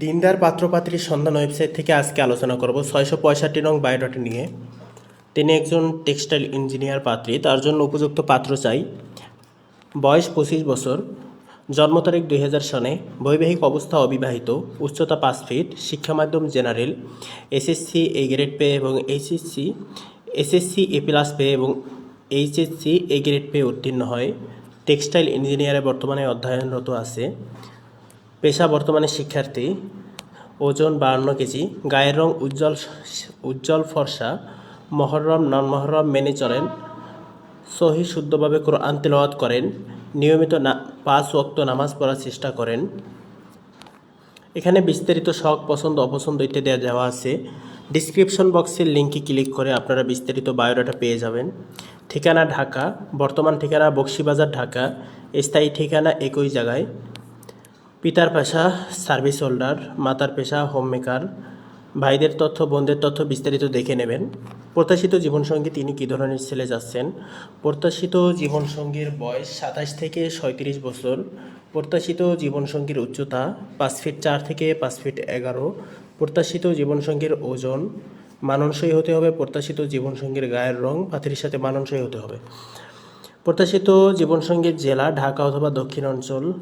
দিনদার পাত্রপাত্রীর সন্ধান ওয়েবসাইট থেকে আজকে আলোচনা করব ছয়শো পঁয়ষট্টি নং বায়োডাটা নিয়ে। তিনি একজন টেক্সটাইল ইঞ্জিনিয়ার পাত্রী, তার জন্য উপযুক্ত পাত্র চাই। বয়স পঁচিশ বছর। জন্ম তারিখ দুই হাজার সনে বৈবাহিক অবস্থা অবিবাহিত। উচ্চতা পাঁচ ফিট। শিক্ষা মাধ্যম জেনারেল। এসএসসি এ গ্রেড পে এবং এইচএসসি, এসএসসি এ প্লাস পে এবং এইচএসসি এ গ্রেড পেয়ে উত্তীর্ণ হয়। টেক্সটাইল ইঞ্জিনিয়ারে বর্তমানে অধ্যয়নরত আছে। পেশা বর্তমানে শিক্ষার্থী, ওজন বাহান্ন কেজি, গায়ের রং উজ্জ্বল উজ্জ্বল ফর্সা, মহরম নন মহরম মেনে চলেন, সহি শুদ্ধভাবে কোরআন তেলাওয়াত করেন, নিয়মিত না, পাঁচ ওয়াক্ত নামাজ পড়ার চেষ্টা করেন। এখানে বিস্তারিত শখ, পছন্দ, অপছন্দ ইত্যাদি দেওয়া আছে। ডিসক্রিপশন বক্সের লিঙ্কে ক্লিক করে আপনারা বিস্তারিত বায়োডাটা পেয়ে যাবেন। ঠিকানা ঢাকা, বর্তমান ঠিকানা বক্সিবাজার ঢাকা, স্থায়ী ঠিকানা একই জায়গায়। পিতার পেশা সার্ভিস হোল্ডার, মাতার পেশা হোম মেকার ভাইদের তথ্য, বোনদের তথ্য বিস্তারিত দেখে নেবেন। প্রত্যাশিত জীবনসঙ্গী তিনি কী ধরনের ছেলে যাচ্ছেন? প্রত্যাশিত জীবনসঙ্গীর বয়স সাতাশ থেকে সাঁত্রিশ বছর। প্রত্যাশিত জীবনসঙ্গীর উচ্চতা পাঁচ ফিট চার থেকে পাঁচ ফিট এগারো। প্রত্যাশিত জীবনসঙ্গীর ওজন মানানসই হতে হবে। প্রত্যাশিত জীবনসঙ্গীর গায়ের রং পাথির সাথে মানানসই হতে হবে। প্রত্যাশিত জীবনসঙ্গীর জেলা, ঢাকা অথবা দক্ষিণ অঞ্চল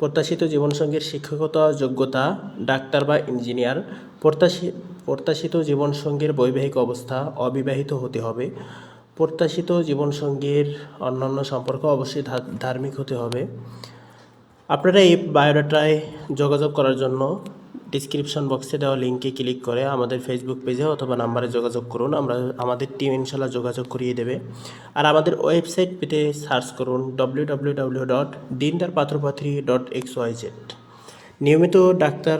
প্রত্যাশিত জীবনসঙ্গীর শিক্ষকতা, যোগ্যতা, ডাক্তার বা ইঞ্জিনিয়ার, প্রত্যাশী, প্রত্যাশিত জীবনসঙ্গীর বৈবাহিক অবস্থা অবিবাহিত হতে হবে। প্রত্যাশিত জীবনসঙ্গীর অন্যান্য সম্পর্ক অবশ্যই ধার্মিক হতে হবে। আপনারা এই বায়োডাটায় যোগাযোগ করার জন্য ডিসক্রিপশন বক্সে দেওয়া লিঙ্কে ক্লিক করে আমাদের ফেসবুক পেজে অথবা নাম্বারে যোগাযোগ করুন। আমরা, আমাদের টিম ইনশাল্লাহ যোগাযোগ করিয়ে দেবে। আর আমাদের ওয়েবসাইট পেতে সার্চ করুন W W W dot Dindar Patropatri dot X Y Z নিয়মিত ডাক্তার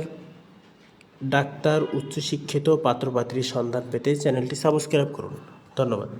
ডাক্তার উচ্চশিক্ষিত পাত্রপাত্রীর সন্ধান পেতে চ্যানেলটি সাবস্ক্রাইব করুন। ধন্যবাদ।